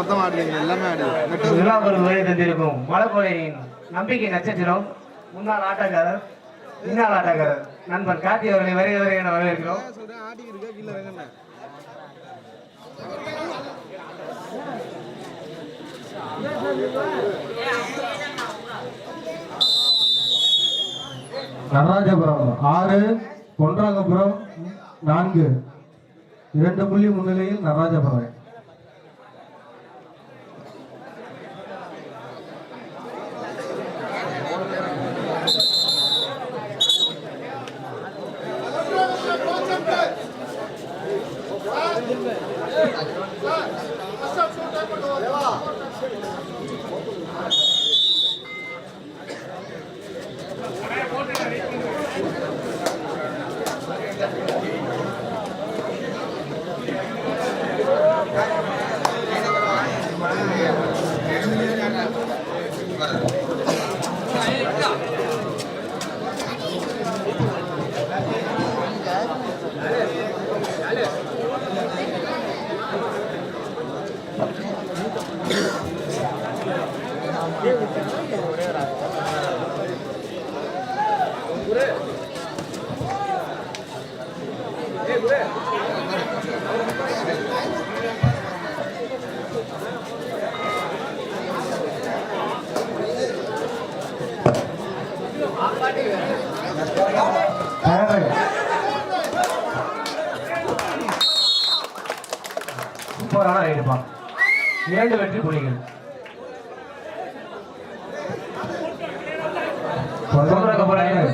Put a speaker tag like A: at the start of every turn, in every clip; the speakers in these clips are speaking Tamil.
A: மொத்தம் ஆடுவீங்க எல்லாமே ஆடுவீங்க.
B: விழாக்கள் உரை தந்திருக்கும் மலக்கோயிலின் நம்பிக்கை நட்சத்திரம். முன்னாள் ஆட்டக்காரர் முன்னாள் ஆட்டக்காரர் நண்பன் கார்த்தி அவர்களை வரைய வருக என வரவேற்கிறோம்.
C: நடராஜபுரம் ஆறு கொன்றாங்கபுரம் நான்கு. இரண்டு புள்ளி முன்னிலையில் நடராஜபுரம்.
B: சூப்பரான ரைடுப்பா இரண்டு வெற்றி புலிகள்.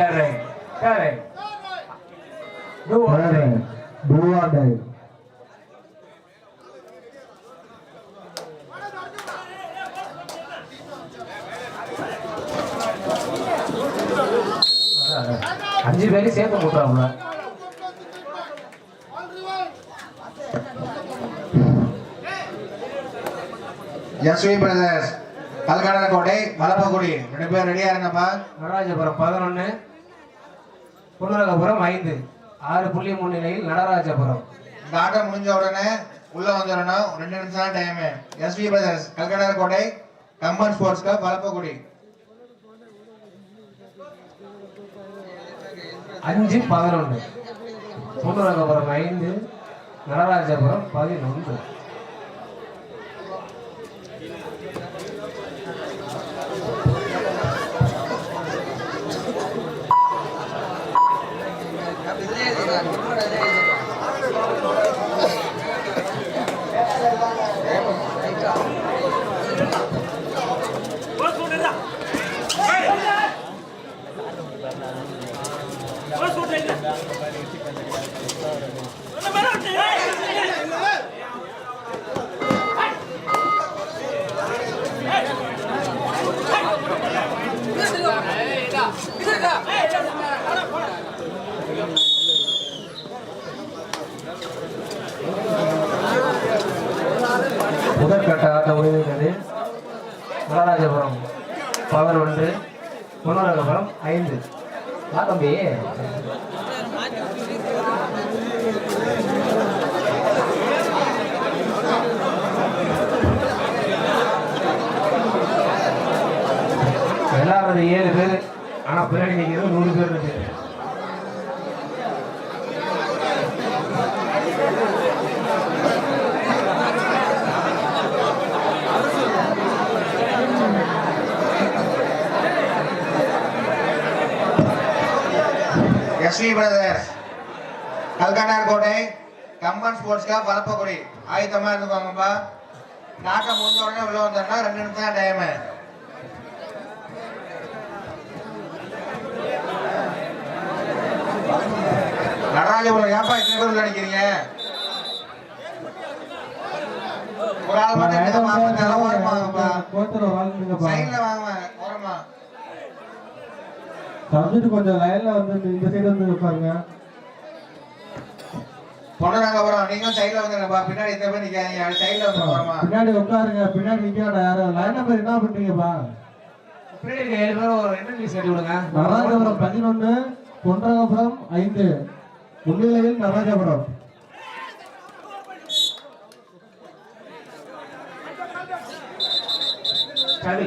B: சொல்றதுக்கு third right third right two
C: டூவாண்டை
B: அஞ்சு பேரையும் சேர்த்து போட்டுறாங்க
D: எஸ்வி பிரதர்ஸ் கல்கடன கோட்டை மலப்பக்குடி ரெண்டு பேர் ரெடியா இருங்கப்பா.
B: நடராஜபுரம் பதினொன்று புனரகபுரம் ஐந்து ஆறு புள்ளி முன்னிலையில் நடராஜபுரம்.
D: இந்த ஆட்டம் முடிஞ்ச உடனே உள்ள வந்துடணும். ரெண்டு நிமிஷம் தான் டைம் எஸ்வி பிரதர்ஸ் கல்கடன கோட்டை கம்பன் ஸ்போர்ட்ஸ் கிளப் மலப்பக்குடி
B: அஞ்சு பதினொன்று. புனரகபுரம் ஐந்து நடராஜபுரம் பதினொன்று. முதற்கட்ட ஆட்ட நடராஜபுரம் பவர் பதினொன்று புனரகபுரம் ஐந்து. வா தம்பி. எல்லாரும் ஏழு பேர் ஆனால் பின்னாடி நிக்கிறது நூறு பேர் இருக்கு.
D: SV brothers Kalkandar Kottai Kamban sports club மலப்பக்குடி ஆயத்தமா இருந்துக்கோங்கப்பா இந்த ஆட்டம் முடிஞ்ச உடனே உள்ள வந்துடணும் ரெண்டு நிமிஷம் தான் டைம் நடராஜபுரம் ஏன்பா இத்தனை பேர் உள்ள அடிக்கிறீங்க ஒரு ஆள் மட்டும்
C: வாழ்ந்துங்கப்பா
D: சைடுல
C: சப்ஜெக்ட் கொஞ்சம் லைன்ல வந்து இந்த சைடு வந்து உட்காருங்க
D: பொண்ணுனாங்க வரோம் நீங்களும் சைடுல வந்துருங்கப்பா பின்னாடி இந்த பேர் நிக்காதீங்க சைடுல வந்து
C: பின்னாடி உட்காருங்க பின்னாடி நிக்காட யாரும். லைன் நம்பர் என்ன பண்றீங்கப்பா
B: பின்னாடி இருக்க ஏழு பேரும் இன்டர்வியூ சொல்லி விடுங்க
C: நடராஜபுரம் பதினொன்று கொன்றகபுரம் ஐந்து. முன்னிலையில் நடராஜபுரம்.
B: சரி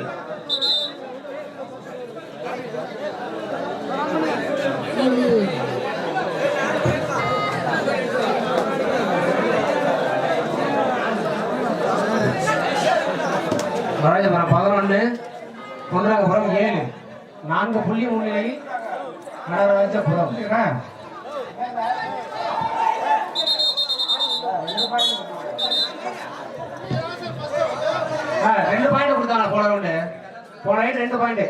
B: ராஜபுரம் பதினொன்று பொன்றாகபுரம் ஏழு. நான்கு புள்ளி முன்னிலையில் நடராஜபுரம் ரெண்டு பாயிண்ட் கொடுத்தாங்க போன ரவுண்டு போன ரைட் ரெண்டு பாயிண்ட்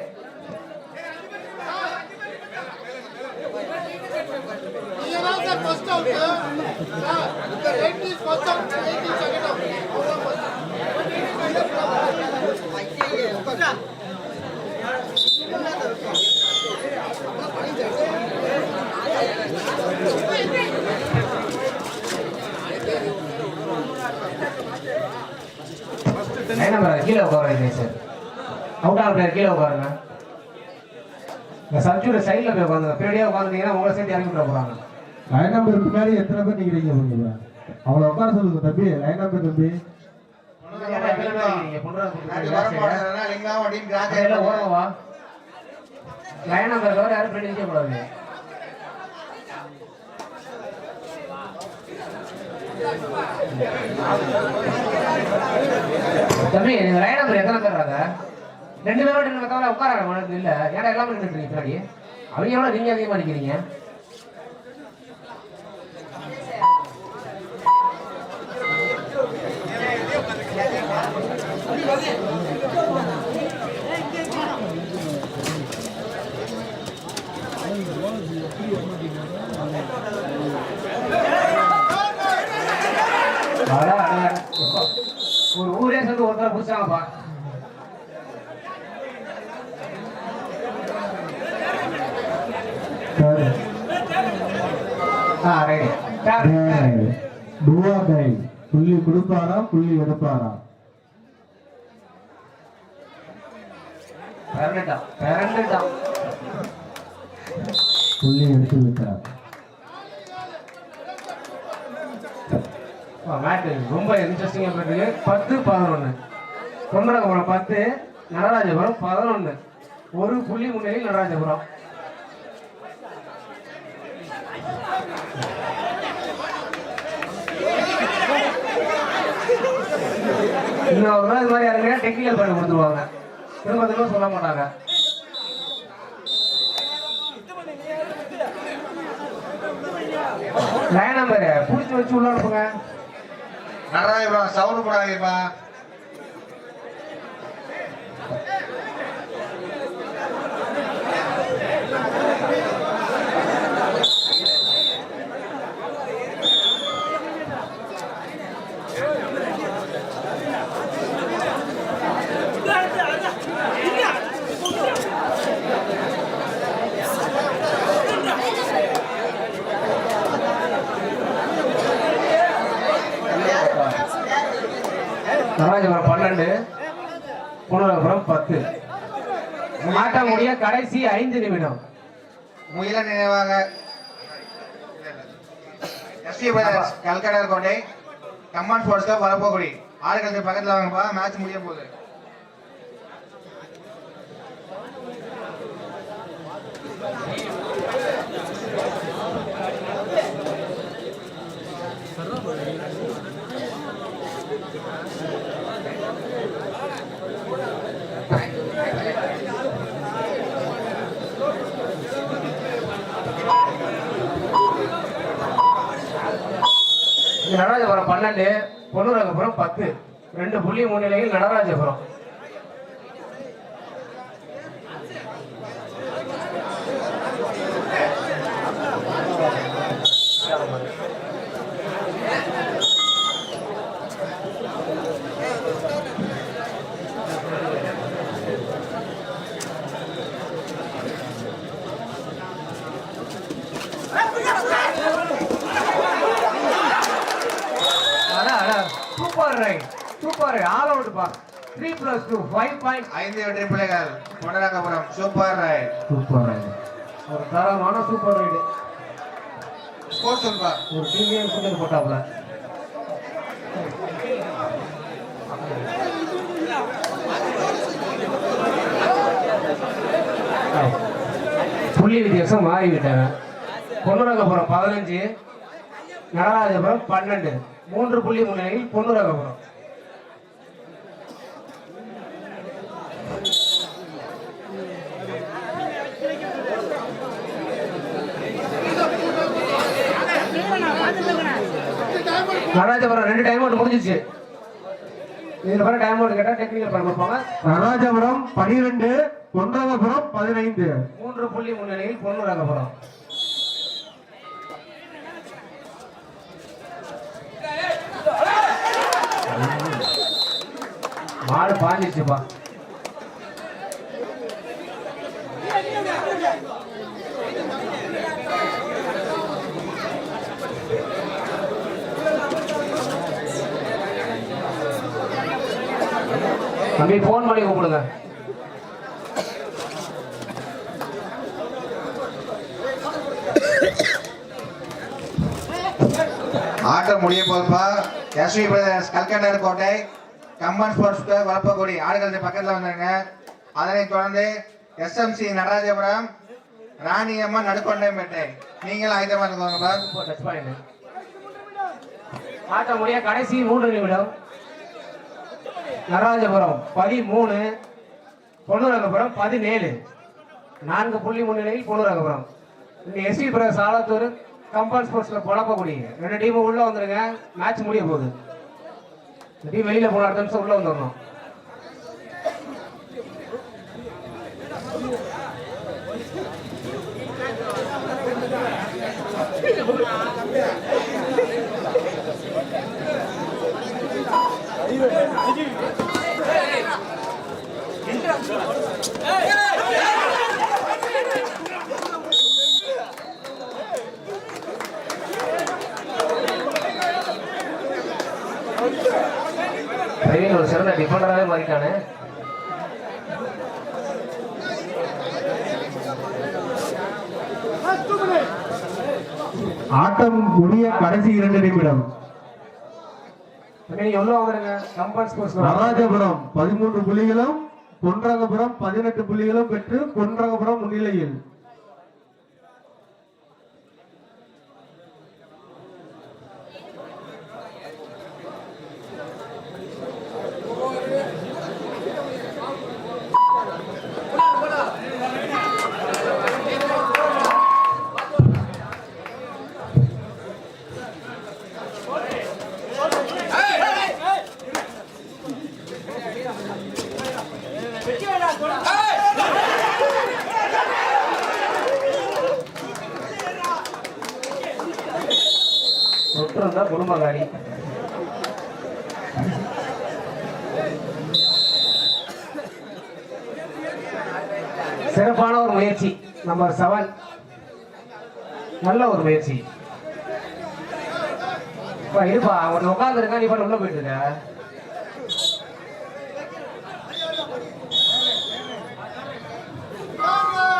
B: கீழே உட்காருங்க சார் அவுட் ஆஃப் பிளேயர் கீழே உட்காருங்க. இந்த சப்ஜூட சைடில் போய் உட்காந்துங்க பின்னாடியே உட்காந்துங்கன்னா உங்களை சேர்த்து இறங்கி விட போகிறாங்க
C: லைன் நம்பர் பின்னாடி எத்தனை பேர் நிக்கிறீங்க பாருங்க அவளை உட்கார சொல்லுங்க தம்பி. லைன் நம்பர் தம்பி.
B: லைன் நம்பர் தவிர யாரும் பின்னாடி நிற்க கூடாது. தம்பி நீங்க லைன் நம்பர் எத்தனை பேர் இருக்காங்க ரெண்டு பேரும் ரெண்டு பக்கம் உட்காராங்க உனக்கு இல்ல ஏன்னா எல்லாமே நின்றுட்டு பின்னாடி? அவங்க எவ்வளவு நீங்க அதிகமா நிக்கிறீங்க?
C: you. டை புள்ளி கொடுப்பாரா புள்ளி எடுப்பாரா? புள்ளி எடுத்து விட்டார்.
B: ரொம்ப இன்ட்ரெஸ்டிங்காக போயிட்டு பத்து பதினொன்று கொண்டரகபுரம் பத்து நடராஜபுரம் பதினொன்று. ஒரு புள்ளி முன்னிலையில் நடராஜபுரம். இன்னொரு நாள் இது மாதிரி யாருங்க? டெக்னிக்கல் பண்ணி கொடுத்துருவாங்க. திரும்ப திரும்ப சொல்ல மாட்டாங்க. லைன் நம்பர் பிடிச்சி வச்சு உள்ள அனுப்புங்க.
D: நடராஜபுரம் சவுண்ட் போடாதீங்கப்பா
B: நடராஜபுரம் பன்னெண்டு புனரபுரம் பத்து மாட்ட கடைசி ஐந்து நிமிடம்.
D: முயல நினைவாக கல்கடர் கோட்டை கம்மான் ஸ்போர்ட்ஸ் கிளப் வரப்போகுடி ஆளுகளுக்கு பக்கத்தில் வாங்கப்பா மேட்ச் முடிய போகுது
B: இது நடராஜபுரம் பன்னெண்டு பொன்னுரகபுரம் பத்து. ரெண்டு புள்ளி முன்னிலையில் நடராஜபுரம் அடா அடா super right super all out பா. Three plus two five point
D: ஐந்து வெற்றி பிள்ளைகள். பொன்னரங்கபுரம் சூப்பர் ரைட்
C: சூப்பர்
B: ஒரு தரமான சூப்பர் ரைடு
D: ஸ்கோர் சொல்பா
B: ஒரு டீமே சுத்தல் போட்டாப்ல புள்ளி வித்தியாசம் மாறிவிட்டாங்க பொன்னுரகபுரம் பதினஞ்சு நடராஜபுரம் பன்னெண்டு. மூன்று புள்ளி முன்னிலையில் பொன்னுரகபுரம் நடராஜபுரம் ரெண்டு டைம் அவுட் முடிஞ்சிச்சு. இதுல பிறகு டைம் அவுட் கேட்டா டெக்னிக்கல் பண்ண கொடுப்பாங்க
C: நடராஜபுரம் பனிரெண்டு கொன்றவபுரம் பதினைந்து.
B: மூன்று புள்ளி முன்னிலையில் பொன்னுரகபுரம் மாடு பாஞ்சிச்சுப்பா. தம்பி போன் பண்ணி கூப்பிடுங்க.
D: ஆட்டம் முடிய போதுப்பா. எஸ்வி பிரதர்ஸ் கல்கண்டர் கோட்டை கம்பன் ஸ்போர்ட்ஸ் கிளப் வளப்பக்குடி ஆடுகளத்து பக்கத்தில் வந்தாங்க அதனைத் தொடர்ந்து எஸ்எம்சி நடராஜபுரம் ராணியம்மன் நடுக்கொண்டைப்பேட்டை நீங்களும் ஆயுதமா இருந்துக்கோங்கப்பா
B: இப்போ டச் பாயிண்ட் ஆட்ட முடிய கடைசி மூன்று நிமிடம். நடராஜபுரம் பதிமூணு. பொன்னுரகபுரம் பதினேழு. நான்கு புள்ளி முன்னிலையில் பொன்னுரகபுரம் இந்த எஸ்வி பிரதேச ஆலத்தூர் கம்பல் ஸ்போர்ட்ஸில் குழப்பக்கூடிய ரெண்டு டீமும் உள்ளே வந்துடுங்க மேட்ச் முடிய போகுது. இந்த டீம் வெளியில் போன அடுத்த நிமிஷம் உள்ளே வந்துடணும் பிரவீன் ஒரு சிறந்த டிஃபெண்டராகவே மாறிட்டானே.
C: ஆட்டம் முடிய கடைசி இரண்டு நிமிடம். நடராஜபுரம் பதிமூன்று புள்ளிகளும் கொன்றகபுரம் பதினெட்டு புள்ளிகளும் பெற்று கொன்றகபுரம் முன்னிலையில்.
B: தான் குடும்பகாரி சிறப்பான ஒரு முயற்சி. நம்பர் செவன் நல்ல ஒரு முயற்சி. இப்போ இருப்பா அவன் உட்காந்துருக்கா நீ பண்ண உள்ள போயிட்டு இருக்க.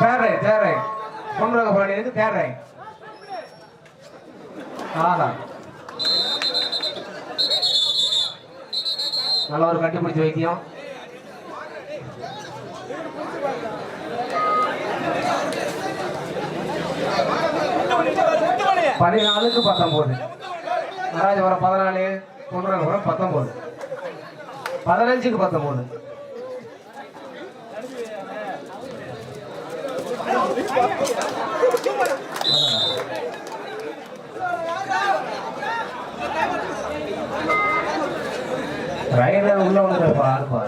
B: தேர் ரைட் தேர் வந்து பொண்ணு போராடி இருக்கு நல்ல ஒரு கண்டுபிடிச்ச வைத்தியம். பதினாலுக்கு பத்தொன்பது நடராஜபுரம் பதினாலு பொன்னுரகபுரம் பத்தொன்பது பதினஞ்சுக்கு பத்தொன்பது ரைடர் உள்ள வந்து பாருப்பா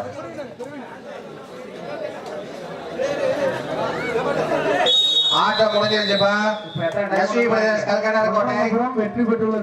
D: ஆட்டம் முடிஞ்சிருச்சுப்பா எஸ்வி பிரதர்ஸ் கல்கண்டர் கோட்டை.
C: வெற்றி பெற்றுள்ளது.